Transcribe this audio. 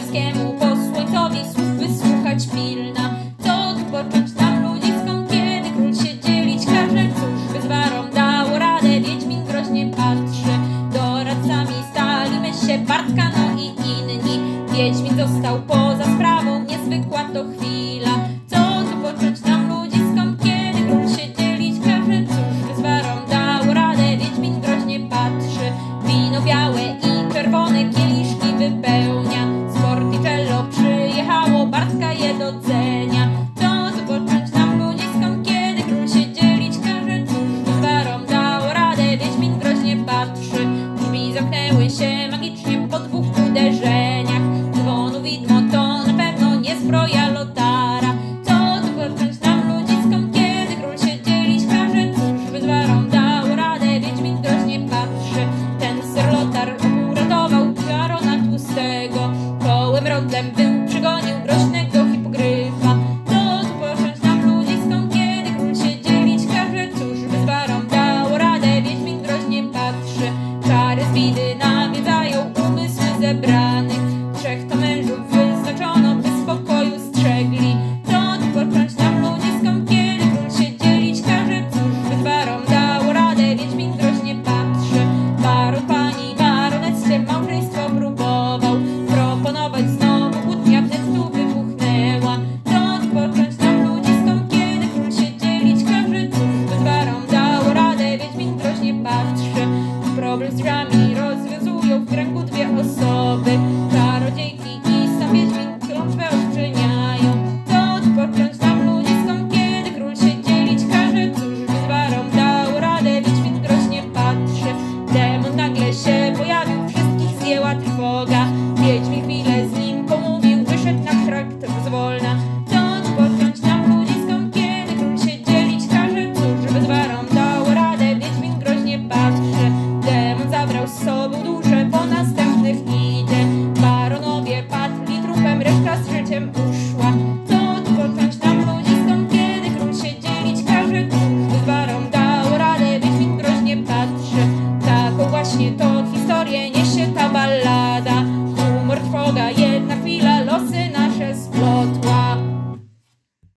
Lubelskiemu posłońcowi słów wysłuchać pilna. To odpocząć tam ludzi, skąd kiedy król się dzielić każe. Cóż, wyzwarom dało radę, Wiedźmin groźnie patrzy. Doradcami stali my się Bartka, no i inni. Wiedźmin został poza sprawą, niezwykła to chwila. Co odpocząć tam ludzi, skąd kiedy król się dzielić każe. Cóż, wyzwarom dało radę, Wiedźmin groźnie patrzy. Wino białe i czerwone, kieliszki wypełnione. docenia To zobaczyć na lunie kiedy król się dzielić każe. Barom dał radę, Wiedźmin groźnie patrzy. Drzwi zamknęły się magicznie po dwóch uderzeniach. Dzwonu widmo to na pewno nie zbroja lotara. To zobaczyć na lunie kiedy król się dzielić każe. Barom dał radę, Wiedźmin groźnie patrzy. Ten ser lotar uratował Karona Tłustego. Kołem rodem był przygonił groźny Widy nawiedzają umysły zebranych Trzech to mężów wyznaczono, by spokoju strzegli. Trąd począć tam ludzie skąpieli, król się dzielić każe. Cóż wytwarom dało radę, Wiedźmin groźnie patrzy. Baron pani baronecie małżeństwo próbował Proponować. Znowu kłótnia, wnet tu wybuchnęła. Trąd począć tam ludzi skąpieli, król się dzielić każe. Cóż wytwarom dało radę, Wiedźmin groźnie patrzy. Problem z rami nagle się pojawił, wszystkich zjęła trwoga. Wiedźmi chwilę z nim.